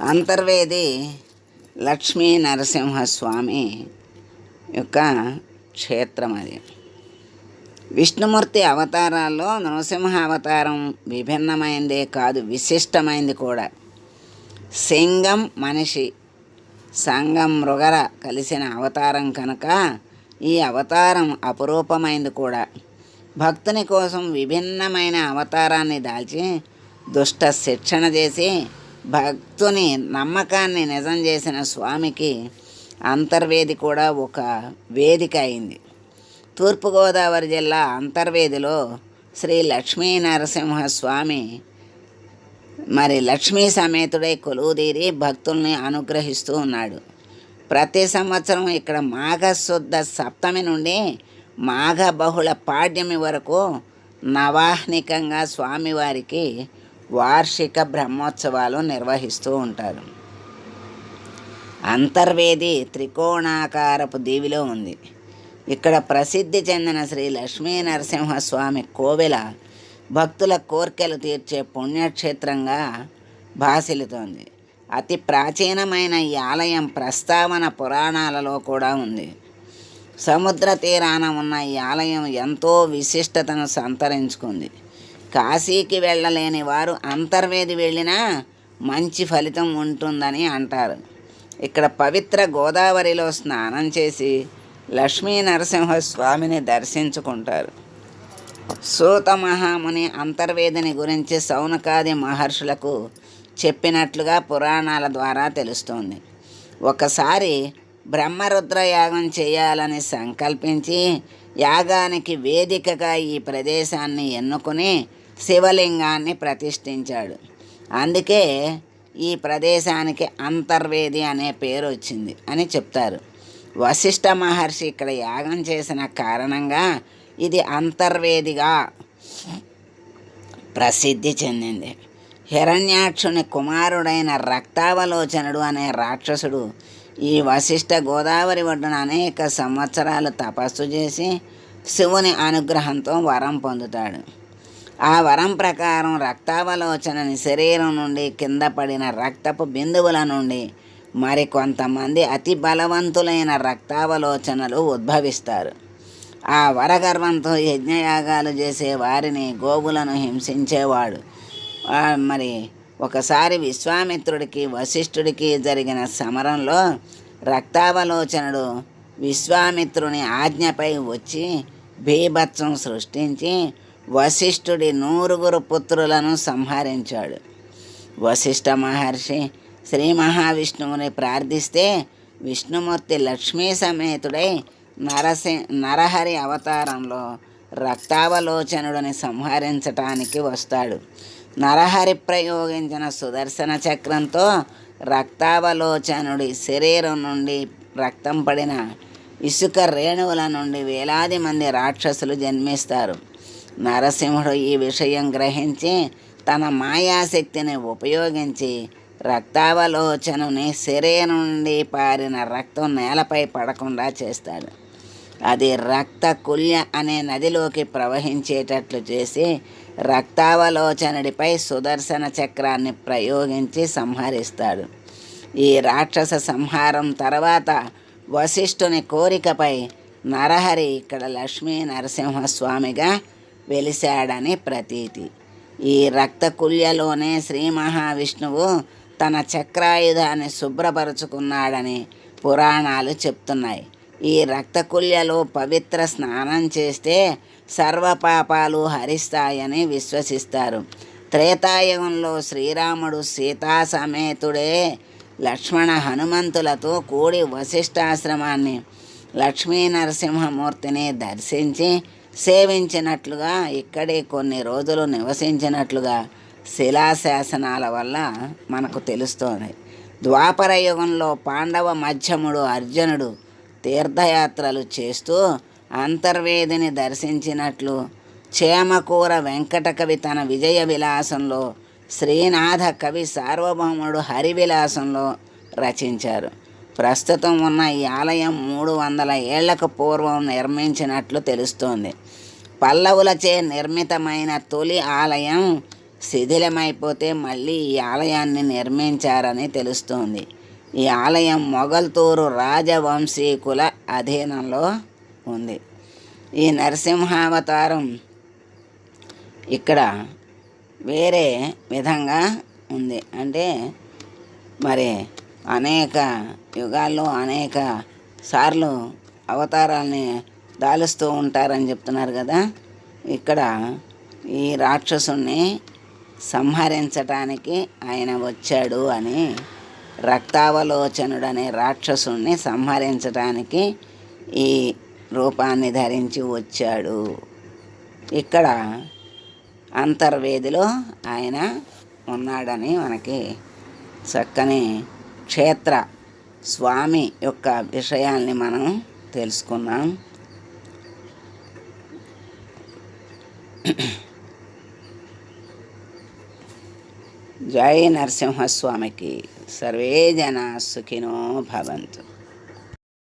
అంతర్వేది లక్ష్మీ నరసింహస్వామి యొక్క క్షేత్రం అది. విష్ణుమూర్తి అవతారాల్లో నరసింహ అవతారం విభిన్నమైందే కాదు విశిష్టమైంది కూడా. సింగం మనిషి సంగం మృగర కలిసిన అవతారం కనుక ఈ అవతారం అపురూపమైంది కూడా. భక్తుని కోసం విభిన్నమైన అవతారాన్ని దాల్చి దుష్ట శిక్షణ చేసి భక్తుని నమ్మకాన్ని నిజం చేసిన స్వామికి అంతర్వేది కూడా ఒక వేదిక అయింది. తూర్పుగోదావరి జిల్లా అంతర్వేదిలో శ్రీ లక్ష్మీ నరసింహస్వామి మరి లక్ష్మీ సమేతుడై కొలువుదీరి భక్తుల్ని అనుగ్రహిస్తూ ఉన్నాడు. ప్రతి సంవత్సరం ఇక్కడ మాఘశుద్ధ సప్తమి నుండి మాఘ బహుళ పాడ్యమి వరకు నవాహ్నికంగా స్వామివారికి వార్షిక బ్రహ్మోత్సవాలు నిర్వహిస్తూ ఉంటారు. అంతర్వేది త్రికోణాకారపు దీవిలో ఉంది. ఇక్కడ ప్రసిద్ధి చెందిన శ్రీ లక్ష్మీ నరసింహస్వామి కోవెల భక్తుల కోర్కెలు తీర్చే పుణ్యక్షేత్రంగా భాసిల్లుతోంది. అతి ప్రాచీనమైన ఈ ఆలయం ప్రస్తావన పురాణాలలో కూడా ఉంది. సముద్ర తీరాన ఉన్న ఈ ఆలయం ఎంతో విశిష్టతను సంతరించుకుంది. కాశీకి వెళ్ళలేని వారు అంతర్వేది వెళ్ళినా మంచి ఫలితం ఉంటుందని అంటారు. ఇక్కడ పవిత్ర గోదావరిలో స్నానం చేసి లక్ష్మీ నరసింహస్వామిని దర్శించుకుంటారు. సూత మహాముని అంతర్వేదిని గురించి సౌనకాది మహర్షులకు చెప్పినట్లుగా పురాణాల ద్వారా తెలుస్తోంది. ఒకసారి బ్రహ్మరుద్ర యాగం చేయాలని సంకల్పించి యాగానికి వేదికగా ఈ ప్రదేశాన్ని ఎన్నుకుని శివలింగాన్ని ప్రతిష్ఠించాడు. అందుకే ఈ ప్రదేశానికి అంతర్వేది అనే పేరు వచ్చింది అని చెప్తారు. వశిష్ఠ మహర్షి ఇక్కడ యాగం చేసిన కారణంగా ఇది అంతర్వేదిగా ప్రసిద్ధి చెందింది. హిరణ్యాక్షుని కుమారుడైన రక్తావలోచనుడు అనే రాక్షసుడు ఈ వశిష్ఠ గోదావరి ఒడ్డున అనేక సంవత్సరాలు తపస్సు చేసి శివుని అనుగ్రహంతో వరం పొందుతాడు. ఆ వరం ప్రకారం రక్తావలోచనని శరీరం నుండి కింద పడిన రక్తపు బిందువుల నుండి మరికొంతమంది అతి బలవంతులైన రక్తావలోచనలు ఉద్భవిస్తారు. ఆ వరగర్వంతో యజ్ఞయాగాలు చేసే వారిని గోవులను హింసించేవాడు. మరి ఒకసారి విశ్వామిత్రుడికి వశిష్ఠుడికి జరిగిన సమరంలో రక్తావలోచనుడు విశ్వామిత్రుని ఆజ్ఞపై వచ్చి బీభత్సం సృష్టించి వశిష్ఠుడి నూరుగురు పుత్రులను సంహరించాడు. వశిష్ఠ మహర్షి శ్రీ మహావిష్ణువుని ప్రార్థిస్తే విష్ణుమూర్తి లక్ష్మీ సమేతుడై నరసి నరహరి అవతారంలో రక్తావలోచనుడిని సంహరించటానికి వస్తాడు. నరహరి ప్రయోగించిన సుదర్శన చక్రంతో రక్తావలోచనుడి శరీరం నుండి రక్తం పడిన ఇసుక రేణువుల నుండి వేలాది మంది రాక్షసులు జన్మిస్తారు. నరసింహుడు ఈ విషయం గ్రహించి తన మాయాశక్తిని ఉపయోగించి రక్తావలోచనుని శరీరం నుండి పారిన రక్తం నేలపై పడకుండా చేస్తాడు. అది రక్త కుల్య అనే నదిలోకి ప్రవహించేటట్లు చేసి రక్తావలోచనుడిపై సుదర్శన చక్రాన్ని ప్రయోగించి సంహరిస్తాడు. ఈ రాక్షస సంహారం తర్వాత వశిష్ఠుని కోరికపై నరహరి ఇక్కడ లక్ష్మీ నరసింహస్వామిగా వెలిశాడని ప్రతీతి. ఈ రక్తకుల్యలోనే శ్రీ మహావిష్ణువు తన చక్రాయుధాన్ని శుభ్రపరుచుకున్నాడని పురాణాలు చెప్తున్నాయి. ఈ రక్తకుల్యలో పవిత్ర స్నానం చేస్తే సర్వపాపాలు హరిస్తాయని విశ్వసిస్తారు. త్రేతాయుగంలో శ్రీరాముడు సీతా సమేతుడే లక్ష్మణ హనుమంతులతో కూడి వశిష్ఠాశ్రమాన్ని లక్ష్మీ నరసింహమూర్తిని దర్శించి సేవించినట్లుగా ఇక్కడే కొన్ని రోజులు నివసించినట్లుగా శిలాశాసనాల వల్ల మనకు తెలుస్తోంది. ద్వాపర యుగంలో పాండవ మధ్యముడు అర్జునుడు తీర్థయాత్రలు చేస్తూ అంతర్వేదిని దర్శించినట్లు చేమకూర వెంకట కవి తన విజయ విలాసంలో శ్రీనాథ కవి సార్వభౌముడు హరివిలాసంలో రచించారు. ప్రస్తుతం ఉన్న ఈ ఆలయం మూడు వందల ఏళ్ళకు పూర్వం నిర్మించినట్లు తెలుస్తోంది. పల్లవులచే నిర్మితమైన తొలి ఆలయం శిథిలమైపోతే మళ్ళీ ఈ ఆలయాన్ని నిర్మించారని తెలుస్తోంది. ఈ ఆలయం మొగల్తూరు రాజవంశీకుల అధీనంలో ఉంది. ఈ నరసింహావతారం ఇక్కడ వేరే విధంగా ఉంది. అంటే మరి అనేక యుగాల్లో అనేక సార్లు అవతారాల్ని దాలుస్తూ ఉంటారని చెప్తున్నారు కదా. ఇక్కడ ఈ రాక్షసుని సంహరించటానికి ఆయన వచ్చాడు అని రక్తావలోచనుడు అనే రాక్షసుణ్ణి సంహరించటానికి ఈ రూపాన్ని ధరించి వచ్చాడు. ఇక్కడ అంతర్వేదిలో ఆయన ఉన్నాడని మనకి చక్కని క్షేత్ర స్వామి యొక్క విషయాల్ని మనం తెలుసుకున్నాం జై నరసింహస్వామికి సర్వే జనా సుఖినో భవంతు.